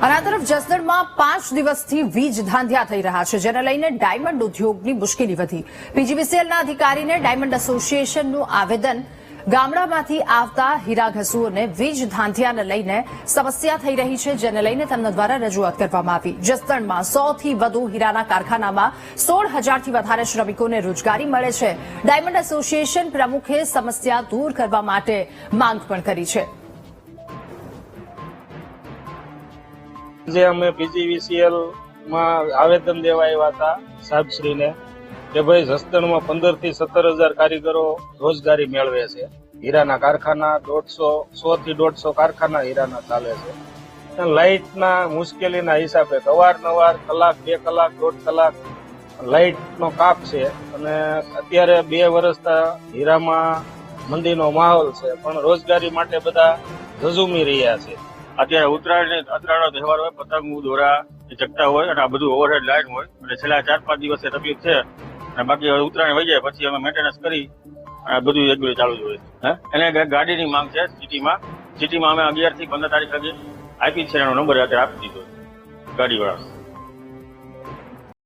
અને આ તરફ જસદણમાં પાંચ દિવસથી વીજ ધાંધ્યા થઈ રહ્યા છે, જેને લઈને ડાયમંડ ઉદ્યોગની મુશ્કેલી વધી. પીજીવીસીએલના અધિકારીને ડાયમંડ એસોસિએશનનું આવેદન. ગામડામાંથી આવતા હીરા ઘસુઓને વીજ ધાંધિયાને લઈને સમસ્યા થઈ રહી છે, જેને લઈને તેમના દ્વારા રજૂઆત કરવામાં આવી. જસદણમાં સોથી વધુ હીરાના કારખાનામાં સોળ હજારથી વધારે શ્રમિકોને રોજગારી મળે છે. ડાયમંડ એસોસિએશન પ્રમુખે સમસ્યા દૂર કરવા માટે માંગ પણ કરી છે. જે અમે પીજીવીસીએલમાં આવેદન દેવા આવ્યા હતા સાહેબશ્રીને કે ભાઈ જસદણમાં પંદરથી સત્તર હજાર કારીગરો રોજગારી મેળવે છે. હીરાના કારખાના દોઢસો સો થી દોઢસો કારખાના હીરાના ચાલે છે. લાઇટના મુશ્કેલીના હિસાબે અવારનવાર કલાક, બે કલાક, દોઢ કલાક લાઇટનો કાપ છે. અને અત્યારે બે વર્ષતા હીરામાં મંદીનો માહોલ છે. પણ રોજગારી માટે બધા ઝઝુમી રહ્યા છે. અત્યારે ઉત્તરાયણ ઉત્તરાયણનો તહેવાર હોય, પતંગ દોરા એ ચગતા હોય અને આ બધું ઓવરહેડ લાઈન હોય. એટલે છેલ્લા ચાર પાંચ દિવસે તકલીફ છે. અને બાકી ઉત્તરાયણ વહી જાય, પછી અમે મેન્ટેનન્સ કરી અને બધું રેગ્યુલર ચાલુ જ હોય. એને ગાડીની માંગ છે સિટીમાં. સિટીમાં અમે અગિયારથી પંદર તારીખ લગી આપી છે, એનો નંબર અત્યારે આપી દીધો ગાડીવાળા